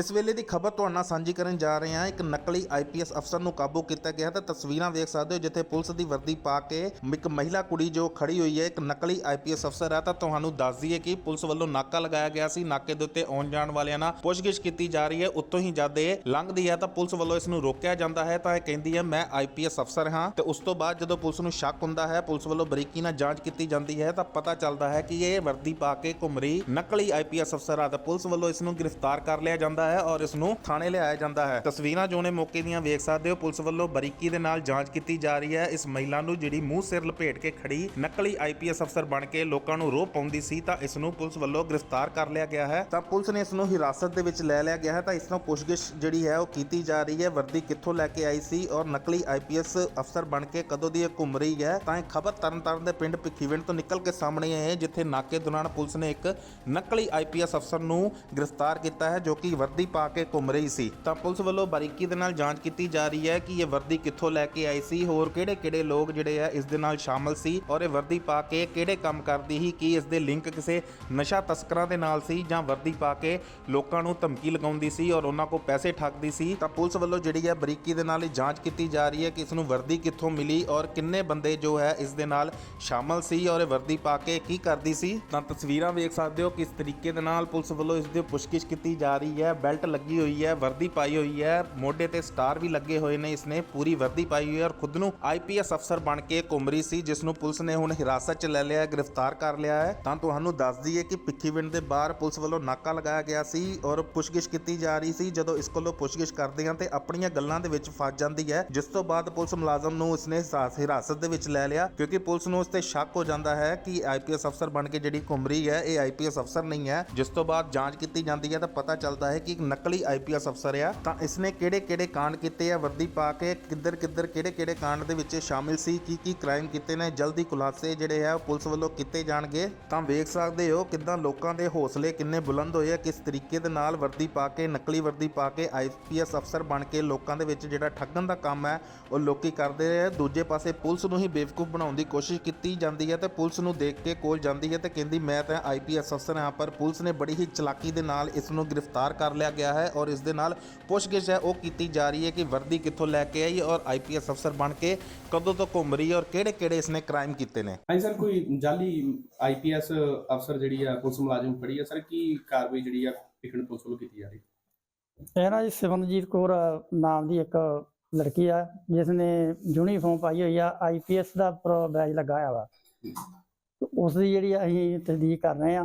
ਇਸ ਵੇਲੇ ਦੀ ਖਬਰ ਤੁਹਾਡੇ ਨਾਲ ਸਾਂਝੀ ਕਰਨ ਜਾ ਰਹੇ ਹਾਂ। ਇੱਕ ਨਕਲੀ ਆਈਪੀਐਸ ਅਫਸਰ ਨੂੰ ਕਾਬੂ ਕੀਤਾ ਗਿਆ ਤਾਂ ਤਸਵੀਰਾਂ ਵੇਖ ਸਕਦੇ ਹੋ, ਜਿੱਥੇ ਪੁਲਿਸ ਦੀ ਵਰਦੀ ਪਾ ਕੇ ਇੱਕ ਮਹਿਲਾ ਕੁੜੀ ਜੋ ਖੜੀ ਹੋਈ ਹੈ, ਇੱਕ ਨਕਲੀ ਆਈਪੀਐਸ ਅਫਸਰ ਹੈ। ਤਾਂ ਤੁਹਾਨੂੰ ਦੱਸ ਦਈਏ ਕਿ ਪੁਲਿਸ ਵੱਲੋਂ ਨਾਕਾ ਲਗਾਇਆ ਗਿਆ ਸੀ। ਨਾਕੇ ਦੇ ਉੱਤੇ ਆਉਣ ਜਾਣ ਵਾਲਿਆਂ ਨਾਲ ਪੁੱਛਗਿੱਛ ਕੀਤੀ ਜਾ ਰਹੀ ਹੈ। ਉੱਤੋਂ ਹੀ ਜਦ ਇਹ ਲੰਘਦੀ ਹੈ, ਤਾਂ ਪੁਲਿਸ ਵੱਲੋਂ ਇਸ ਨੂੰ ਰੋਕਿਆ ਜਾਂਦਾ ਹੈ। ਤਾਂ ਇਹ ਕਹਿੰਦੀ ਹੈ, ਮੈਂ ਆਈਪੀਐਸ ਅਫਸਰ ਹਾਂ। ਤੇ ਉਸ ਤੋਂ ਬਾਅਦ ਜਦੋਂ ਪੁਲਿਸ ਨੂੰ ਸ਼ੱਕ ਹੁੰਦਾ ਹੈ, ਪੁਲਿਸ ਵੱਲੋਂ ਬਰੀਕੀ ਨਾਲ ਜਾਂਚ ਕੀਤੀ ਜਾਂਦੀ ਹੈ। ਤਾਂ ਪਤਾ ਚੱਲਦਾ ਹੈ ਕਿ ਇਹ ਵਰਦੀ ਪਾ ਕੇ ਘੁੰਮ ਰਹੀ ਨਕਲੀ ਆਈਪੀਐਸ ਅਫਸਰ ਆ। ਤਾਂ ਪੁਲਿਸ ਵੱਲੋਂ ਇਸ ਨੂੰ ਗ੍ਰਿਫਤਾਰ ਕਰ ਲਿਆ ਜਾਂਦਾ ਹੈ ਔਰ ਇਸ ਨੂੰ ਥਾਣੇ ਲਿਆਇਆ ਜਾਂਦਾ ਹੈ। ਤਸਵੀਰਾਂ ਜੋ ਨੇ ਮੌਕੇ ਦੀਆਂ ਵੇਖ ਸਕਦੇ ਹੋ। ਪੁਲਿਸ ਵੱਲੋਂ ਬਰੀਕੀ ਦੇ ਨਾਲ ਜਾਂਚ ਕੀਤੀ ਜਾ ਰਹੀ ਹੈ। ਇਸ ਮਹਿਲਾ ਨੂੰ ਜਿਹੜੀ ਮੂੰਹ ਸਿਰ ਲਪੇਟ ਕੇ ਖੜੀ ਨਕਲੀ ਆਈਪੀਐਸ ਅਫਸਰ ਬਣ ਕੇ ਲੋਕਾਂ ਨੂੰ ਰੋਹ ਪਾਉਂਦੀ ਸੀ, ਤਾਂ ਇਸ ਨੂੰ ਪੁਲਿਸ ਵੱਲੋਂ ਗ੍ਰਿਫਤਾਰ ਕਰ ਲਿਆ ਗਿਆ ਹੈ। ਤਾਂ ਪੁਲਿਸ ਨੇ ਇਸ ਨੂੰ ਹਿਰਾਸਤ ਦੇ ਵਿੱਚ ਲੈ ਲਿਆ ਗਿਆ ਹੈ। ਤਾਂ ਇਸ ਨੂੰ ਪੁੱਛਗਿੱਛ ਜਿਹੜੀ ਹੈ, ਉਹ ਕੀਤੀ ਜਾ ਰਹੀ ਹੈ। ਵਰਦੀ ਕਿੱਥੋਂ ਲੈ ਕੇ ਆਈ ਸੀ ਔਰ ਨਕਲੀ ਆਈਪੀਐਸ ਅਫਸਰ ਬਣ ਕੇ ਕਦੋਂ ਦੀ ਇਹ ਘੁੰਮ ਰਹੀ ਹੈ, ਤਾਂ ਇਹ ਖਬਰ ਤਰਨਤਾਰਨ ਦੇ ਪਿੰਡ ਭਿੱਖੀਵਿੰਡ ਤੋਂ ਨਿਕਲ ਕੇ ਸਾਹਮਣੇ ਆਈ ਹੈ, ਜਿੱਥੇ ਨਾਕੇ ਦੌਰਾਨ ਪੁਲਿਸ ਨੇ ਇੱਕ ਨਕਲੀ ਆਈਪੀਐਸ ਅਫਸਰ ਨੂੰ ਗ੍ਰਿਫਤਾਰ ਕੀਤਾ ਹੈ, ਜੋ ਕਿ ਵਰਦੀ ਪਾ ਕੇ ਘੁੰਮ ਰਹੀ ਸੀ। ਤਾਂ ਪੁਲਿਸ ਵੱਲੋਂ ਬਾਰੀਕੀ ਦੇ ਨਾਲ ਜਾਂਚ ਕੀਤੀ ਜਾ ਰਹੀ ਹੈ ਕਿ ਇਹ ਵਰਦੀ ਕਿੱਥੋਂ ਲੈ ਕੇ ਆਈ ਸੀ, ਹੋਰ ਕਿਹੜੇ-ਕਿਹੜੇ ਲੋਕ ਜਿਹੜੇ ਆ ਇਸ ਦੇ ਨਾਲ ਸ਼ਾਮਲ ਸੀ ਔਰ ਇਹ ਵਰਦੀ ਪਾ ਕੇ ਕਿਹੜੇ ਕੰਮ ਕਰਦੀ ਸੀ, ਕੀ ਇਸ ਦੇ ਲਿੰਕ ਕਿਸੇ ਨਸ਼ਾ ਤਸਕਰਾਂ ਦੇ ਨਾਲ ਸੀ ਜਾਂ ਵਰਦੀ ਪਾ ਕੇ ਲੋਕਾਂ ਨੂੰ ਧਮਕੀ ਲਗਾਉਂਦੀ ਸੀ ਔਰ ਉਹਨਾਂ ਕੋਲ ਪੈਸੇ ਠੱਗਦੀ ਸੀ। ਤਾਂ ਪੁਲਿਸ ਵੱਲੋਂ ਜਿਹੜੀ ਹੈ ਬਰੀਕੀ ਦੇ ਨਾਲ ਇਹ ਜਾਂਚ ਕੀਤੀ ਜਾ ਰਹੀ ਹੈ ਕਿ ਇਸ ਨੂੰ ਵਰਦੀ ਕਿੱਥੋਂ ਮਿਲੀ ਔਰ ਕਿੰਨੇ ਬੰਦੇ ਜੋ ਹੈ ਇਸ ਦੇ ਨਾਲ ਸ਼ਾਮਲ ਸੀ ਔਰ ਇਹ ਵਰਦੀ ਪਾ ਕੇ ਕੀ ਕਰਦੀ ਸੀ। ਤਾਂ ਤਸਵੀਰਾਂ ਵੇਖ ਸਕਦੇ ਹੋ ਕਿਸ ਤਰੀਕੇ ਦੇ ਨਾਲ ਪੁਲਿਸ ਵੱਲੋਂ ਇਸ ਦੀ ਪੁੱਛਗਿੱਛ ਕੀਤੀ ਜਾ ਰਹੀ ਹੈ। ਬੈਲਟ ਲੱਗੀ ਹੋਈ ਹੈ, ਵਰਦੀ ਪਾਈ ਹੋਈ ਹੈ, ਮੋਢੇ ਤੇ ਸਟਾਰ ਵੀ ਲੱਗੇ ਹੋਏ ਨੇ ਇਸਨੇ ਪੂਰੀ ਵਰਦੀ ਪਾਈ ਹੋਈ ਹੈ ਔਰ ਖੁਦ ਨੂੰ ਆਈਪੀਐਸ ਅਫਸਰ ਬਣ ਕੇ ਘੁੰਮ ਰਹੀ ਸੀ, ਜਿਸ ਨੂੰ ਪੁਲਿਸ ਨੇ ਹੁਣ ਹਿਰਾਸਤ 'ਚ ਲੈ ਲਿਆ ਹੈ ਗ੍ਰਿਫਤਾਰ ਕਰ ਲਿਆ ਹੈ। ਤਾਂ ਤੁਹਾਨੂੰ ਦੱਸ ਦਈਏ ਕਿ ਭਿੱਖੀਵਿੰਡ ਦੇ ਬਾਹਰ ਪੁਲਿਸ ਵੱਲੋਂ ਨਾਕਾ ਲਗਾਇਆ ਗਿਆ ਸੀ ਔਰ ਪੁੱਛਗਿੱਛ ਕੀਤੀ ਜਾ ਰਹੀ ਸੀ, ਜਦੋਂ ਇਸ ਕੋਲੋਂ ਪੁੱਛਗਿੱਛ ਕਰਦੇ ਹਾਂ ਤੇ ਆਪਣੀਆਂ ਗੱਲਾਂ ਦੇ ਵਿੱਚ ਫਸ ਜਾਂਦੀ ਹੈ, ਜਿਸ ਤੋਂ ਬਾਅਦ ਪੁਲਿਸ ਮੁਲਾਜ਼ਮ ਨੂੰ ਉਸਨੇ ਹਿਰਾਸਤ ਦੇ ਵਿੱਚ ਲੈ ਲਿਆ, ਕਿਉਂਕਿ ਪੁਲਿਸ ਨੂੰ ਉਸ ਤੇ ਸ਼ੱਕ ਹੋ ਜਾਂਦਾ ਹੈ ਕਿ ਆਈਪੀਐਸ ਅਫਸਰ ਬਣ ਕੇ ਜਿਹੜੀ ਘੁੰਮ ਰਹੀ ਹੈ, ਇਹ ਆਈਪੀਐਸ ਅਫਸਰ ਨਹੀਂ ਹੈ। ਜਿਸ ਤੋਂ ਬਾਅਦ ਜਾਂਚ ਕੀਤੀ ਜਾਂਦੀ ਹੈ ਤਾਂ ਪਤਾ ਚੱਲਦਾ ਹੈ ਕਿ ਇੱਕ ਨਕਲੀ ਆਈਪੀਐਸ ਅਫਸਰ ਆ, ਤਾਂ ਇਸਨੇ ਕਿਹੜੇ-ਕਿਹੜੇ ਕਾਂਡ ਕੀਤੇ ਆ, ਵਰਦੀ ਪਾ ਕੇ ਕਿੱਧਰ-ਕਿੱਧਰ, ਕਿਹੜੇ-ਕਿਹੜੇ ਕਾਂਡ ਦੇ ਵਿੱਚ ਸ਼ਾਮਿਲ ਸੀ ਕੀ ਕੀ ਕ੍ਰਾਈਮ ਕੀਤੇ ਨੇ, ਜਲਦੀ ਖੁਲਾਸੇ ਜਿਹੜੇ ਆ ਉਹ ਪੁਲਿਸ ਵੱਲੋਂ ਕੀਤੇ ਜਾਣਗੇ। ਤਾਂ ਵੇਖ ਸਕਦੇ ਹੋ ਕਿਦਾਂ ਲੋਕਾਂ ਦੇ ਹੌਸਲੇ ਕਿੰਨੇ ਬੁਲੰਦ ਹੋਏ ਆ, ਕਿਸ ਤਰੀਕੇ ਦੇ ਨਾਲ ਵਰਦੀ ਪਾ ਕੇ, ਨਕਲੀ ਵਰਦੀ ਪਾ ਕੇ ਆਈਪੀਐਸ ਅਫਸਰ ਬਣ ਕੇ ਲੋਕਾਂ ਦੇ ਵਿੱਚ ਜਿਹੜਾ ਠੱਗਣ ਦਾ ਕੰਮ ਹੈ, ਉਹ ਲੋਕੀ ਕਰਦੇ ਰਹੇ ਦੂਜੇ ਪਾਸੇ ਪੁਲਿਸ ਨੂੰ ਹੀ ਬੇਵਕੂਫ ਬਣਾਉਣ ਦੀ ਕੋਸ਼ਿਸ਼ ਕੀਤੀ ਜਾਂਦੀ ਹੈ ਤੇ ਪੁਲਿਸ ਨੂੰ ਦੇਖ ਕੇ ਕੋਲ ਜਾਂਦੀ ਹੈ ਤੇ ਕਹਿੰਦੀ, ਮੈਂ ਤਾਂ ਆਈਪੀਐਸ ਅਫਸਰ ਹਾਂ। ਪਰ ਪੁਲਿਸ ਨੇ ਬੜੀ ਹੀ ਚਲਾਕੀ ਦੇ ਨਾਲ ਇਸ ਨੂੰ ਗ੍ਰਿਫਤਾਰ ਕਰ ਲਿਆ ਗਿਆ ਹੈ ਔਰ ਇਸ ਦੇ ਨਾਲ ਪੁੱਛਗਿੱਛ ਹੈ ਉਹ ਕੀਤੀ ਜਾ ਰਹੀ ਹੈ ਕਿ ਵਰਦੀ ਕਿੱਥੋਂ ਲੈ ਕੇ ਆਈ ਔਰ ਆਈਪੀਐਸ ਅਫਸਰ ਬਣ ਕੇ ਕਦੋਂ ਤੋਂ ਘੁੰਮ ਰਹੀ ਹੈ ਔਰ ਕਿਹੜੇ-ਕਿਹੜੇ ਇਸਨੇ ਕ੍ਰਾਈਮ ਕੀਤੇ ਨੇ? ਹਾਂਜੀ ਸਰ ਕੋਈ ਜਾਲੀ ਆਈਪੀਐਸ ਅਫਸਰ ਜਿਹੜੀ ਆ ਪੁਲਿਸ ਮੁਲਾਜ਼ਮ ਫੜੀ ਆ ਸਰ ਕੀ ਕਾਰਵਾਈ ਜਿਹੜੀ ਆ ਪਿਕਣ ਪੁਲਿਸ ਵੱਲੋਂ ਕੀਤੀ ਜਾ ਰਹੀ? ਇਹ ਨਾ ਜੀ ਸਿਮਰਨਜੀਤ ਕੌਰ ਨਾਮ ਦੀ ਇੱਕ ਲੜਕੀ ਆ ਜਿਸ ਨੇ ਯੂਨੀਫਾਰਮ ਪਾਈ ਹੋਈ ਆ ਆਈਪੀਐਸ ਦਾ ਬੈਜ ਲੱਗਾ ਹੋਇਆ ਵਾ। ਉਸ ਦੀ ਜਿਹੜੀ ਅਸੀਂ ਤਸਦੀਕ ਕਰ ਰਹੇ ਆ